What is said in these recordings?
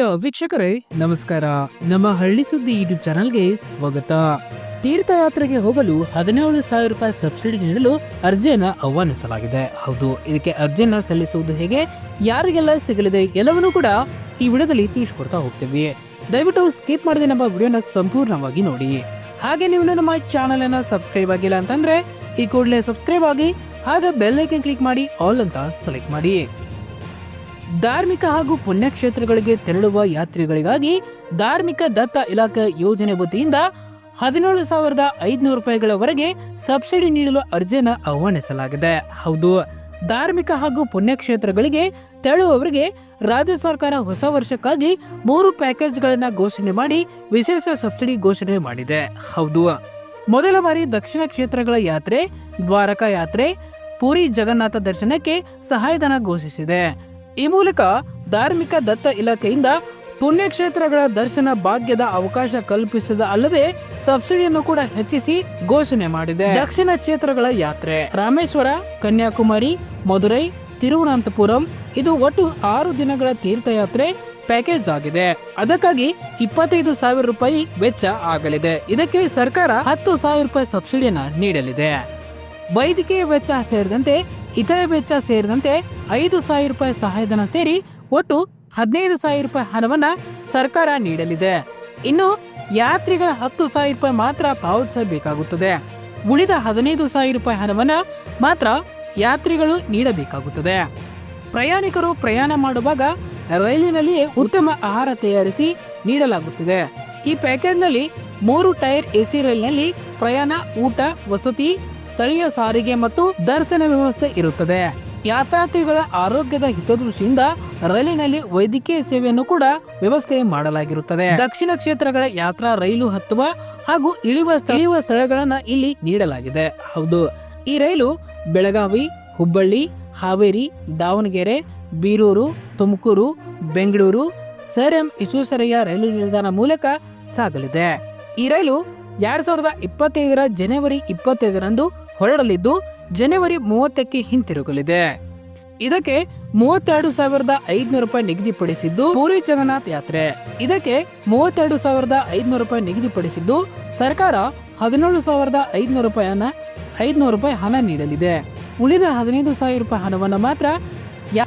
ವೀಕ್ಷಕರೇ, ನಮಸ್ಕಾರ. ನಮ್ಮ ಹಳ್ಳಿ ಸುದ್ದಿ ಯೂಟ್ಯೂಬ್ ಚಾನಲ್ಗೆ ಸ್ವಾಗತ. ತೀರ್ಥಯಾತ್ರೆಗೆ ಹೋಗಲು ಹದಿನೇಳು ಸಾವಿರ ರೂಪಾಯಿ ಸಬ್ಸಿಡಿ ನೀಡಲು ಅರ್ಜಿಯನ್ನು ಆಹ್ವಾನಿಸಲಾಗಿದೆ. ಹೌದು, ಇದಕ್ಕೆ ಅರ್ಜಿಯನ್ನು ಸಲ್ಲಿಸುವುದು ಹೇಗೆ, ಯಾರಿಗೆಲ್ಲ ಸಿಗಲಿದೆ ಎಲ್ಲವನ್ನೂ ಕೂಡ ಈ ವಿಡಿಯೋದಲ್ಲಿ ತಿಳಿಸ್ಕೊಡ್ತಾ ಹೋಗ್ತೀವಿ. ದಯವಿಟ್ಟು ಸ್ಕಿಪ್ ಮಾಡದೆ ನಮ್ಮ ವಿಡಿಯೋನ ಸಂಪೂರ್ಣವಾಗಿ ನೋಡಿ. ಹಾಗೆ ನೀವು ನಮ್ಮ ಚಾನಲ್ ಅನ್ನ ಸಬ್ಸ್ಕ್ರೈಬ್ ಆಗಿಲ್ಲ ಅಂತಂದ್ರೆ, ಈ ಕೂಡಲೇ ಸಬ್ಸ್ಕ್ರೈಬ್ ಆಗಿ, ಹಾಗೆ ಬೆಲ್ ಐಕನ್ ಕ್ಲಿಕ್ ಮಾಡಿ ಆಲ್ ಅಂತ ಸೆಲೆಕ್ಟ್ ಮಾಡಿ. ಧಾರ್ಮಿಕ ಹಾಗೂ ಪುಣ್ಯಕ್ಷೇತ್ರಗಳಿಗೆ ತೆರಳುವ ಯಾತ್ರಿಗಳಿಗಾಗಿ ಧಾರ್ಮಿಕ ದತ್ತ ಇಲಾಖೆ ಯೋಜನೆ ವತಿಯಿಂದ ಹದಿನೇಳು ಸಾವಿರದ ಐದುನೂರು ರೂಪಾಯಿಗಳವರೆಗೆ ಸಬ್ಸಿಡಿ ನೀಡಲು ಅರ್ಜಿಯನ್ನು ಆಹ್ವಾನಿಸಲಾಗಿದೆ. ಹೌದು, ಧಾರ್ಮಿಕ ಹಾಗೂ ಪುಣ್ಯಕ್ಷೇತ್ರಗಳಿಗೆ ತೆರಳುವವರಿಗೆ ರಾಜ್ಯ ಸರ್ಕಾರ ಹೊಸ ವರ್ಷಕ್ಕಾಗಿ ಮೂರು ಪ್ಯಾಕೇಜ್ಗಳನ್ನು ಘೋಷಣೆ ಮಾಡಿ ವಿಶೇಷ ಸಬ್ಸಿಡಿ ಘೋಷಣೆ ಮಾಡಿದೆ. ಹೌದು, ಮೊದಲ ಬಾರಿ ದಕ್ಷಿಣ ಕ್ಷೇತ್ರಗಳ ಯಾತ್ರೆ, ದ್ವಾರಕಾ ಯಾತ್ರೆ, ಪುರಿ ಜಗನ್ನಾಥ ದರ್ಶನಕ್ಕೆ ಸಹಾಯಧನ ಘೋಷಿಸಿದೆ. ಈ ಮೂಲಕ ಧಾರ್ಮಿಕ ದತ್ತ ಇಲಾಖೆಯಿಂದ ಪುಣ್ಯಕ್ಷೇತ್ರಗಳ ದರ್ಶನ ಭಾಗ್ಯದ ಅವಕಾಶ ಕಲ್ಪಿಸಿದ ಅಲ್ಲದೆ ಸಬ್ಸಿಡಿಯನ್ನು ಕೂಡ ಹೆಚ್ಚಿಸಿ ಘೋಷಣೆ ಮಾಡಿದೆ. ದಕ್ಷಿಣ ಕ್ಷೇತ್ರಗಳ ಯಾತ್ರೆ. ರಾಮೇಶ್ವರ, ಕನ್ಯಾಕುಮಾರಿ, ಮಧುರೈ, ತಿರುವನಂತಪುರಂ ಇದು ಒಟ್ಟು ಆರು ದಿನಗಳ ತೀರ್ಥಯಾತ್ರೆ ಪ್ಯಾಕೇಜ್ ಆಗಿದೆ. ಅದಕ್ಕಾಗಿ ಇಪ್ಪತ್ತೈದು ಸಾವಿರ ರೂಪಾಯಿ ವೆಚ್ಚ ಆಗಲಿದೆ. ಇದಕ್ಕೆ ಸರ್ಕಾರ ಹತ್ತು ಸಾವಿರ ರೂಪಾಯಿ ಸಬ್ಸಿಡಿಯನ್ನ ನೀಡಲಿದೆ. ವೈದ್ಯಕೀಯ ವೆಚ್ಚ ಸೇರಿದಂತೆ ಇತರೆ ವೆಚ್ಚ ಸೇರಿದಂತೆ ಐದು ಸಾವಿರ ರೂಪಾಯಿ ಸಹಾಯಧನ ಸೇರಿ ಒಟ್ಟು ಹದಿನೈದು ಸಾವಿರ ರೂಪಾಯಿ ಹಣವನ್ನ ಸರ್ಕಾರ ನೀಡಲಿದೆ. ಇನ್ನು ಯಾತ್ರಿಗಳ ಹತ್ತು ಸಾವಿರ ರೂಪಾಯಿ ಮಾತ್ರ ಪಾವತಿಸಬೇಕಾಗುತ್ತದೆ. ಉಳಿದ ಹದಿನೈದು ಸಾವಿರ ರೂಪಾಯಿ ಹಣವನ್ನ ಮಾತ್ರ ಯಾತ್ರಿಗಳು ನೀಡಬೇಕಾಗುತ್ತದೆ. ಪ್ರಯಾಣಿಕರು ಪ್ರಯಾಣ ಮಾಡುವಾಗ ರೈಲಿನಲ್ಲಿಯೇ ಉತ್ತಮ ಆಹಾರ ತಯಾರಿಸಿ ನೀಡಲಾಗುತ್ತದೆ. ಈ ಪ್ಯಾಕೇಜ್ನಲ್ಲಿ ಮೂರು ಟೈರ್ ಎಸಿ ರೈಲಿನಲ್ಲಿ ಪ್ರಯಾಣ, ಊಟ, ವಸತಿ ಸ್ಥಳೀಯ ಸಾರಿಗೆ ಮತ್ತು ದರ್ಶನ ವ್ಯವಸ್ಥೆ ಇರುತ್ತದೆ. ಯಾತ್ರಾರ್ಥಿಗಳ ಆರೋಗ್ಯದ ಹಿತದೃಷ್ಟಿಯಿಂದ ರೈಲಿನಲ್ಲಿ ವೈದ್ಯಕೀಯ ಸೇವೆಯನ್ನು ಕೂಡ ವ್ಯವಸ್ಥೆ ಮಾಡಲಾಗಿರುತ್ತದೆ. ದಕ್ಷಿಣ ಕ್ಷೇತ್ರಗಳ ಯಾತ್ರಾ ರೈಲು ಹತ್ತುವ ಹಾಗೂ ಇಳಿಯುವ ಸ್ಥಳೀಯ ಸ್ಥಳಗಳನ್ನು ಇಲ್ಲಿ ನೀಡಲಾಗಿದೆ. ಹೌದು. ಈ ರೈಲು ಬೆಳಗಾವಿ, ಹುಬ್ಬಳ್ಳಿ, ಹಾವೇರಿ, ದಾವಣಗೆರೆ, ಬೀರೂರು, ತುಮಕೂರು, ಬೆಂಗಳೂರು, ಸರ್ ಎಂ ವಿಶ್ವೇಶ್ವರಯ್ಯ ರೈಲು ನಿಲ್ದಾಣ ಮೂಲಕ ಸಾಗಲಿದೆ. ಈ ರೈಲು ಎರಡ್ ಸಾವಿರದ ಇಪ್ಪತ್ತೈದರ ಜನವರಿ ಇಪ್ಪತ್ತೈದರಂದು ಹೊರಡಲಿದ್ದು ಜನವರಿ ಮೂವತ್ತಕ್ಕೆ ಹಿಂತಿರುಗಲಿದೆ. ಇದಕ್ಕೆ ಮೂವತ್ತೆರಡು ಸಾವಿರದ ಐದುನೂರು ರೂಪಾಯಿ ನಿಗದಿಪಡಿಸಿದ್ದು ಪೂರಿ ಜಗನ್ನಾಥ್ ಯಾತ್ರೆ. ಇದಕ್ಕೆ ಮೂವತ್ತೆರಡು ಸಾವಿರದ ಐದುನೂರು ರೂಪಾಯಿ ನಿಗದಿಪಡಿಸಿದ್ದು ಸರ್ಕಾರ ಹದಿನೇಳು ಸಾವಿರದ ಐದುನೂರು ರೂಪಾಯಿಯನ್ನ ಐದುನೂರು ರೂಪಾಯಿ ಹಣ ನೀಡಲಿದೆ. ಉಳಿದ ಹದಿನೈದು ಸಾವಿರ ರೂಪಾಯಿ ಹಣವನ್ನು ಮಾತ್ರ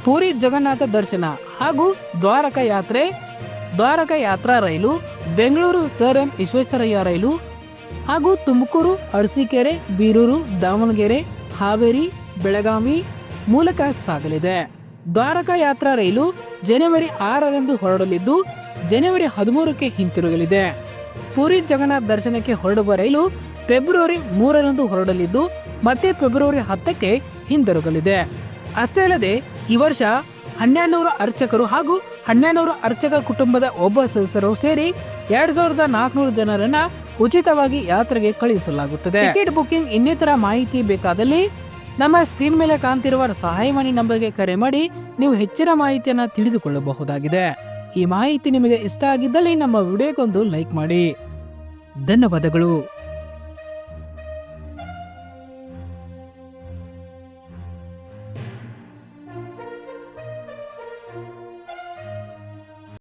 ಪೂರಿ ಜಗನ್ನಾಥ ದರ್ಶನ ಹಾಗೂ ದ್ವಾರಕ ಯಾತ್ರೆ, ದ್ವಾರಕ ಯಾತ್ರಾ ರೈಲು, ಬೆಂಗಳೂರು ಸರ್ ಎಂ ವಿಶ್ವೇಶ್ವರಯ್ಯ ರೈಲು ಹಾಗೂ ತುಮಕೂರು, ಅರಸೀಕೆರೆ, ಬೀರೂರು, ದಾವಣಗೆರೆ, ಹಾವೇರಿ, ಬೆಳಗಾವಿ ಮೂಲಕ ಸಾಗಲಿದೆ. ದ್ವಾರಕಾ ಯಾತ್ರಾ ರೈಲು ಜನವರಿ ಆರರಂದು ಹೊರಡಲಿದ್ದು, ಜನವರಿ ಹದಿಮೂರಕ್ಕೆ ಹಿಂತಿರುಗಲಿದೆ. ಪುರಿ ಜಗನ್ನಾಥ ದರ್ಶನಕ್ಕೆ ಹೊರಡುವ ರೈಲು ಫೆಬ್ರವರಿ ಮೂರರಂದು ಹೊರಡಲಿದ್ದು, ಮತ್ತೆ ಫೆಬ್ರವರಿ ಹತ್ತಕ್ಕೆ ಹಿಂದಿರುಗಲಿದೆ. ಅಷ್ಟೇ ಅಲ್ಲದೆ, ಈ ವರ್ಷ ಹನ್ನೆರಡುನೂರು ಅರ್ಚಕರು ಹಾಗೂ ಹನ್ನೆರಡುನೂರು ಅರ್ಚಕ ಕುಟುಂಬದ ಒಬ್ಬ ಸದಸ್ಯರು ಸೇರಿ ಎರಡು ಸಾವಿರದ ನಾಲ್ಕುನೂರು ಜನರನ್ನ ಉಚಿತವಾಗಿ ಯಾತ್ರೆಗೆ ಕಳುಹಿಸಲಾಗುತ್ತದೆ. ಟಿಕೆಟ್ ಬುಕಿಂಗ್ ಇನ್ನಿತರ ಮಾಹಿತಿ ಬೇಕಾದಲ್ಲಿ ನಮ್ಮ ಸ್ಕ್ರೀನ್ ಮೇಲೆ ಕಾಣ್ತಿರುವ ಸಹಾಯವಾಣಿ ನಂಬರ್ಗೆ ಕರೆ ಮಾಡಿ, ನೀವು ಹೆಚ್ಚಿನ ಮಾಹಿತಿಯನ್ನು ತಿಳಿದುಕೊಳ್ಳಬಹುದಾಗಿದೆ. ಈ ಮಾಹಿತಿ ನಿಮಗೆ ಇಷ್ಟ ಆಗಿದ್ದಲ್ಲಿ ನಮ್ಮ ವಿಡಿಯೋಗೊಂದು ಲೈಕ್ ಮಾಡಿ. ಧನ್ಯವಾದಗಳು.